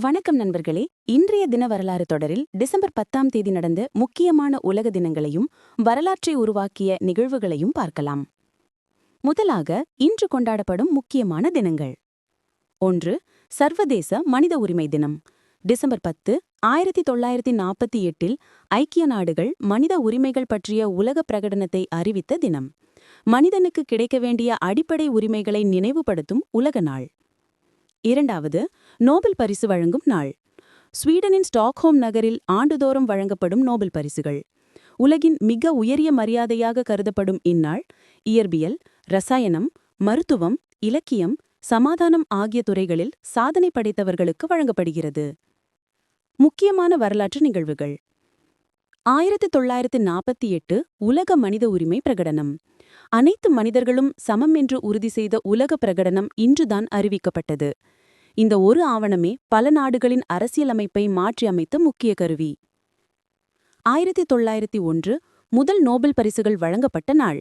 வணக்கம் நண்பர்களே. இன்றைய தின வரலாறு தொடரில் டிசம்பர் பத்தாம் தேதி நடந்த முக்கியமான உலக தினங்களையும் வரலாற்றை உருவாக்கிய நிகழ்வுகளையும் பார்க்கலாம். முதலாக இன்று கொண்டாடப்படும் முக்கியமான தினங்கள். ஒன்று சர்வதேச மனித உரிமை தினம். டிசம்பர் பத்து ஆயிரத்தி தொள்ளாயிரத்தி நாற்பத்தி எட்டில் ஐக்கிய நாடுகள் மனித உரிமைகள் பற்றிய உலக பிரகடனத்தை அறிவித்த தினம். மனிதனுக்கு கிடைக்க வேண்டிய அடிப்படை உரிமைகளை நினைவுபடுத்தும் உலக நாள். இரண்டாவது நோபல் பரிசு வழங்கும் நாள். ஸ்வீடனின் ஸ்டாக்ஹோம் நகரில் ஆண்டுதோறும் வழங்கப்படும் நோபல் பரிசுகள். உலகின் மிக உயரிய மரியாதையாக கருதப்படும் இந்நாள் இயற்பியல் ரசாயனம் மருத்துவம் இலக்கியம் சமாதானம் ஆகிய துறைகளில் சாதனை படைத்தவர்களுக்கு வழங்கப்படுகிறது. முக்கியமான வரலாற்று நிகழ்வுகள். ஆயிரத்தி தொள்ளாயிரத்தி நாற்பத்தி எட்டு உலக மனித உரிமை பிரகடனம். அனைத்து மனிதர்களும் சமம் என்று உறுதி செய்த உலக பிரகடனம் இன்றுதான் அறிவிக்கப்பட்டது. இந்த ஒரு ஆவணமே பல நாடுகளின் அரசியலமைப்பை மாற்றியமைத்த முக்கிய கருவி. ஆயிரத்தி தொள்ளாயிரத்தி ஒன்று முதல் நோபல் பரிசுகள் வழங்கப்பட்ட நாள்.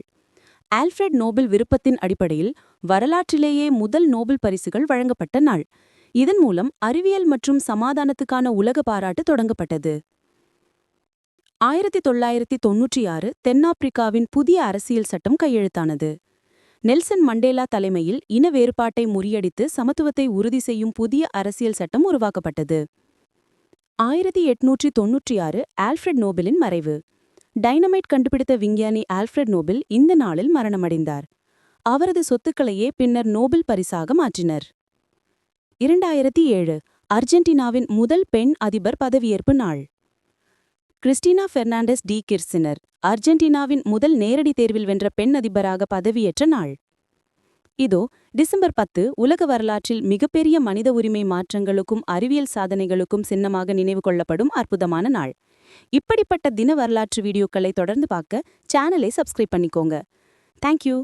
ஆல்ஃபிரட் நோபல் விருப்பத்தின் அடிப்படையில் வரலாற்றிலேயே முதல் நோபல் பரிசுகள் வழங்கப்பட்ட நாள். இதன் மூலம் அறிவியல் மற்றும் சமாதானத்துக்கான உலக பாராட்டு தொடங்கப்பட்டது. ஆயிரத்தி தொள்ளாயிரத்தி தொன்னூற்றி ஆறு தென்னாப்பிரிக்காவின் புதிய அரசியல் சட்டம் கையெழுத்தானது. நெல்சன் மண்டேலா தலைமையில் இன வேறுபாட்டை முறியடித்து சமத்துவத்தை உறுதி செய்யும் புதிய அரசியல் சட்டம் உருவாக்கப்பட்டது. ஆயிரத்தி எட்நூற்றி தொன்னூற்றி ஆறு ஆல்ஃபிரட் நோபிலின் மறைவு. டைனமைட் கண்டுபிடித்த விஞ்ஞானி ஆல்ஃபிரட் நோபில் இந்த நாளில் மரணமடைந்தார். அவரது சொத்துக்களையே பின்னர் நோபல் பரிசாக மாற்றினர். இரண்டாயிரத்தி ஏழு அர்ஜென்டினாவின் முதல் பெண் அதிபர் பதவியேற்பு நாள். கிறிஸ்டினா பெர்னாண்டஸ் டி கிர்சினர் அர்ஜென்டினாவின் முதல் நேரடி தேர்வில் வென்ற பெண் அதிபராக பதவியேற்ற நாள். இதோ டிசம்பர் பத்து உலக வரலாற்றில் மிகப்பெரிய மனித உரிமை மாற்றங்களுக்கும் அறிவியல் சாதனைகளுக்கும் சின்னமாக நினைவு கொள்ளப்படும் அற்புதமான நாள். இப்படிப்பட்ட தின வரலாற்று வீடியோக்களை தொடர்ந்து பார்க்க சேனலை சப்ஸ்கிரைப் பண்ணிக்கோங்க. தேங்க்யூ